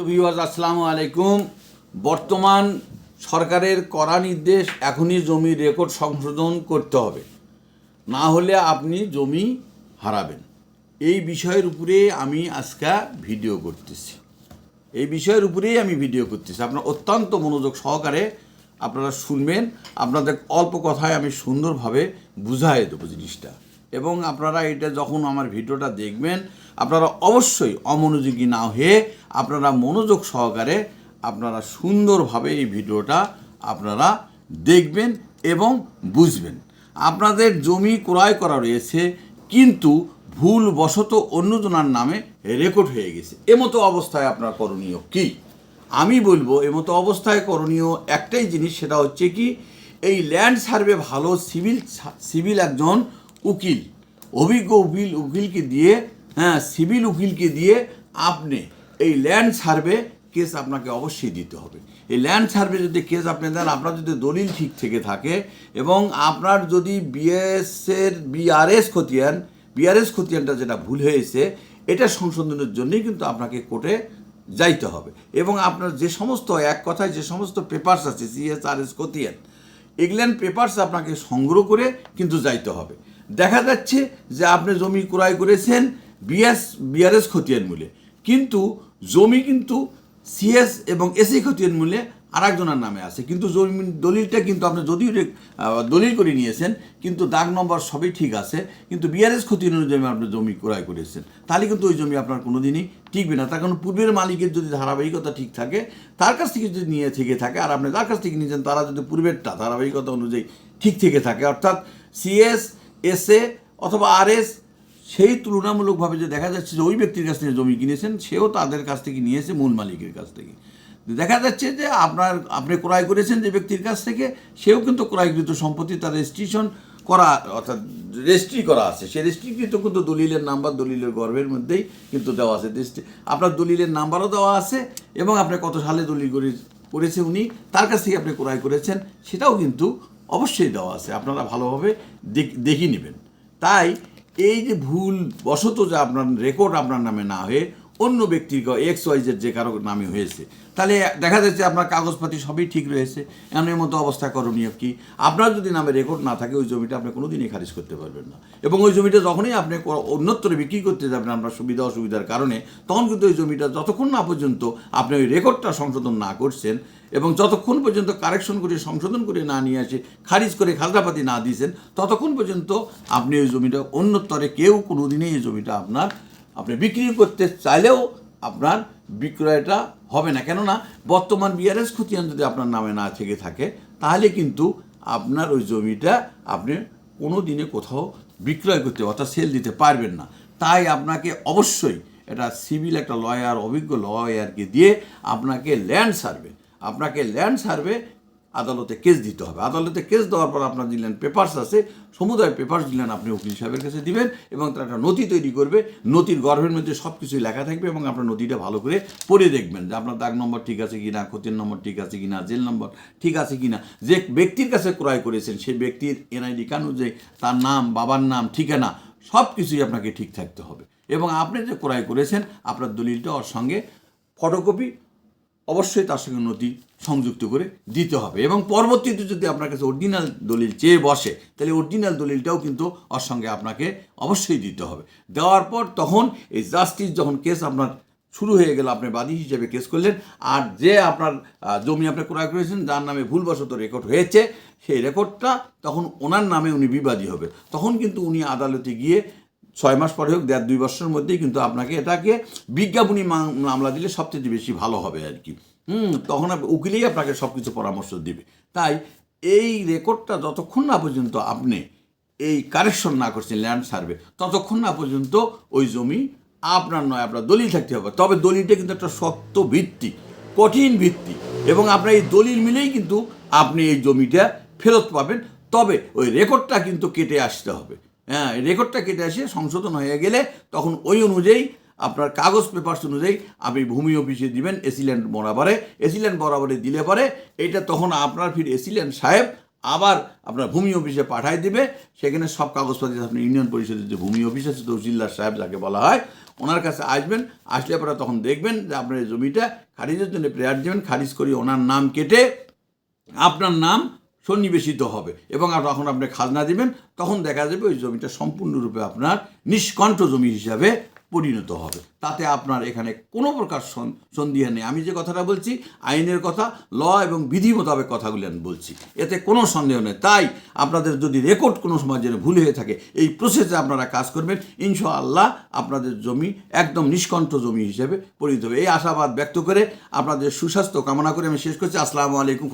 তো ভিউয়ার্স আসসালামু আলাইকুম। বর্তমান সরকারের কড়া নির্দেশ, এখনই জমির রেকর্ড সংশোধন করতে হবে। না হলে আপনি জমি হারাবেন। এই বিষয়ের উপরে আমি আজকে ভিডিও করতেছি। এই বিষয়ের উপরেই আমি ভিডিও করতেছি। আপনার অত্যন্ত মনোযোগ সহকারে আপনারা শুনবেন। আপনাদের অল্প কথায় আমি সুন্দরভাবে বুঝাই দেবো জিনিসটা। এবং আপনারা এটা যখন আমার ভিডিওটা দেখবেন, আপনারা অবশ্যই অমনোযোগী না হয়ে আপনারা মনোযোগ সহকারে আপনারা সুন্দরভাবে এই ভিডিওটা আপনারা দেখবেন এবং বুঝবেন। আপনাদের জমি ক্রয় করা রয়েছে, কিন্তু ভুল বশত অন্যজনার নামে রেকর্ড হয়ে গেছে। এমতো অবস্থায় আপনার করণীয় কি? আমি বলব, এমতো অবস্থায় করণীয় একটাই জিনিস, সেটা হচ্ছে কি, এই ল্যান্ড সার্ভে ভালো সিভিল সিভিল একজন উকিল, অভিজ্ঞ উকিল উকিলকে দিয়ে হ্যাঁ সিভিল উকিলকে দিয়ে আপনি এই ল্যান্ড সার্ভে কেস আপনাকে অবশ্যই দিতে হবে। এই ল্যান্ড সার্ভে যদি কেস আপনি দেন, আপনার যদি দলিল ঠিক থেকে থাকে এবং আপনার যদি বিএসের, বিআরএস খতিয়ান, বিআরএস খতিয়ানটা যেটা ভুল হয়েছে, এটা সংশোধনের জন্যই কিন্তু আপনাকে কোর্টে যাইতে হবে। এবং আপনার যে সমস্ত, এক কথায় যে সমস্ত পেপার্স আছে সিএসআরএস খতিয়ান, এগুলান পেপার্স আপনাকে সংগ্রহ করে কিন্তু যাইতে হবে। দেখা যাচ্ছে যে আপনি জমি ক্রয় করেছেন বিএস, বিআরএস খতিয়ান মূল্যে কিন্তু জমি কিন্তু সিএস এবং এসি খতিয়ান মূল্যে আর একজনের নামে আছে। কিন্তু জমি দলিলটা কিন্তু আপনি যদিও দলিল করে নিয়েছেন, কিন্তু দাগ নম্বর সবই ঠিক আছে। কিন্তু বিআরএস খতিয়ান অনুযায়ী আপনি জমি ক্রয় করেছেন। তাহলে কিন্তু ওই জমি আপনার কোনো দিনই টিকবে না। তার কারণ পূর্বের মালিকের যদি ধারাবাহিকতা ঠিক থাকে, তার কাছ থেকে যদি নিয়ে থেকে থাকে, আর আপনি যার কাছ থেকে নিয়েছেন, তারা যদি পূর্বেরটা ধারাবাহিকতা অনুযায়ী ঠিক থেকে থাকে, অর্থাৎ সিএস এসএ অথবা আরএস সেই তুলনামূলকভাবে যে দেখা যাচ্ছে যে ওই ব্যক্তির কাছ থেকে জমি কিনেছেন, সেও তাদের কাছ থেকে নিয়েছে মূল মালিকের কাছ থেকে। দেখা যাচ্ছে যে আপনার, আপনি ক্রয় করেছেন যে ব্যক্তির কাছ থেকে, সেও কিন্তু ক্রয়কৃত সম্পত্তি তার রেজিস্ট্রেশন করা, অর্থাৎ রেজিস্ট্রি করা আছে। সে রেজিস্ট্রিকৃত কিন্তু দলিলের নাম্বার দলিলের গর্ভের মধ্যেই কিন্তু দেওয়া আছে। আপনার দলিলের নাম্বারও দেওয়া আছে এবং আপনি কত সালে দলিল করে, করেছে উনি, তার কাছ থেকে আপনি ক্রয় করেছেন, সেটাও কিন্তু অবশ্যই দেওয়া আছে, আপনারা ভালোভাবে দেখ- নেবেন। তাই এই যে ভুল বশত যে আপনার রেকর্ড আপনার নামে না হয়ে অন্য ব্যক্তির এক্স ওয়াইজের যে কারও নামে হয়েছে। তাহলে দেখা যাচ্ছে আপনার কাগজপাতি সবই ঠিক রয়েছে। এমন মতো অবস্থা করণীয় কি? আপনার যদি নামে রেকর্ড না থাকে, ওই জমিটা আপনি কোনোদিনই খারিজ করতে পারবেন না। এবং ওই জমিটা যখনই আপনি অন্যত্র বিক্রি করতে যাবেন আপনার সুবিধা অসুবিধার কারণে, তখন কিন্তু ওই জমিটা যতক্ষণ না পর্যন্ত আপনি ওই রেকর্ডটা সংশোধন না করছেন এবং যতক্ষণ পর্যন্ত কারেকশন করে, সংশোধন করে না নিয়ে আসে খারিজ করে খাজনাপাতি না দিয়েছেন, ততক্ষণ পর্যন্ত আপনি ওই জমিটা অন্যত্তরে কেউ কোনো দিনই এই জমিটা আপনার আপনি বিক্রি করতে চাইলেও আপনার বিক্রয়টা হবে না। কেননা বর্তমান বিআরএস খতিয়ান যদি আপনার নামে না থেকে থাকে, তাহলে কিন্তু আপনার ওই জমিটা আপনি কোনো দিনে কোথাও বিক্রয় করতে অর্থাৎ সেল দিতে পারবেন না। তাই আপনাকে অবশ্যই এটা সিভিল একটা লয়ার অভিজ্ঞ লয়ারকে দিয়ে আপনাকে ল্যান্ড সার্ভে আপনাকে ল্যান্ড সার্ভে আদালতে কেস দিতে হবে। আদালতে কেস দেওয়ার পর আপনার দিলেন পেপার্স আছে, সমুদায় পেপার্স দিলেন আপনি উকিল সাহেবের কাছে দিবেন এবং তার একটা নথি তৈরি করবে। নথির গর্ভের মধ্যে সব কিছুই লেখা থাকবে এবং আপনার নথিটা ভালো করে পড়ে দেখবেন যে আপনার দাগ নম্বর ঠিক আছে কিনা, ক্ষতির নম্বর ঠিক আছে কিনা, জেল নম্বর ঠিক আছে কিনা। যে ব্যক্তির কাছে ক্রয় করেছেন, সেই ব্যক্তির এনআইডি কার্ড অনুযায়ী তার নাম, বাবার নাম, ঠিকানা সব কিছুই আপনাকে ঠিক থাকতে হবে। এবং আপনি যে ক্রয় করেছেন, আপনার দলিলটা ওর সঙ্গে ফটোকপি অবশ্যই তার সঙ্গে নথি সংযুক্ত করে দিতে হবে। এবং পরবর্তীতে যদি আপনার কাছে অরিজিনাল দলিল চেয়ে বসে, তাহলে অরিজিনাল দলিলটাও কিন্তু ওর সঙ্গে আপনাকে অবশ্যই দিতে হবে। দেওয়ার পর তখন এই জাস্টিস যখন কেস আপনার শুরু হয়ে গেল, আপনি বাদী হিসেবে কেস করলেন, আর যে আপনার জমি আপনি ক্রয় করেছেন, যার নামে ভুলবশত রেকর্ড হয়েছে, সেই রেকর্ডটা তখন ওনার নামে উনি বিবাদী হবে। তখন কিন্তু উনি আদালতে গিয়ে ছয় মাস পরে হোক, দেড় দুই বছরের মধ্যেই কিন্তু আপনাকে এটাকে বিজ্ঞাপনী মামলা দিলে সবচেয়ে বেশি ভালো হবে আর কি। হুম, তখন উকিলেই আপনাকে সব কিছু পরামর্শ দিবে। তাই এই রেকর্ডটা যতক্ষণ না পর্যন্ত আপনি এই কারেকশন না করছেন, ল্যান্ড সার্ভে, ততক্ষণ না পর্যন্ত ওই জমি আপনার নয়, আপনার দলিল থাকতে হবে। তবে দলিলটা কিন্তু একটা শক্ত ভিত্তি, কঠিন ভিত্তি এবং আপনার এই দলিল মিলেই কিন্তু আপনি এই জমিটা ফেরত পাবেন। তবে ওই রেকর্ডটা কিন্তু কেটে আসতে হবে। হ্যাঁ রেকর্ডটা কেটে আসে, সংশোধন হয়ে গেলে তখন ওই অনুযায়ী আপনার কাগজ পেপারস অনুযায়ী আপনি ভূমি অফিসে দিবেন এসিল্যান্ড বরাবরে। এসিল্যান্ড বরাবরে দিলে পরে এইটা তখন আপনার ফির এসিল্যান্ড সাহেব আবার আপনার ভূমি অফিসে পাঠায় দিবে। সেখানে সব কাগজপাতি আপনি ইউনিয়ন পরিষদের যে ভূমি অফিস আছে, তহসিলদার সাহেব যাকে বলা হয়, ওনার কাছে আসবেন, আসলে পরে তখন দেখবেন যে আপনার জমিটা খারিজের জন্য প্রেয়ার দেবেন, খারিজ করি ওনার নাম কেটে আপনার নাম সন্নিবেশিত হবে। এবং তখন আপনি খাজনা দিবেন, তখন দেখা যাবে ওই জমিটা সম্পূর্ণরূপে আপনার নিষ্কণ্ঠ জমি হিসাবে পরিণত হবে। তাতে আপনার এখানে কোনো প্রকার সন- সন্দেহ নেই। আমি যে কথাটা বলছি, আইনের কথা, ল এবং বিধি মোতাবেক কথাগুলি আমি বলছি। এতে কোনো সন্দেহ নেই। তাই আপনাদের যদি রেকর্ড কোনো সময় যেন ভুল হয়ে থাকে, এই প্রসেসে আপনারা কাজ করবেন। ইনশাআল্লাহ আপনাদের জমি একদম নিষ্কণ্ঠ জমি হিসেবে পরিণত হবে। এই আশাবাদ ব্যক্ত করে আপনাদের সুস্বাস্থ্য কামনা করে আমি শেষ করছি। আসসালামু আলাইকুম।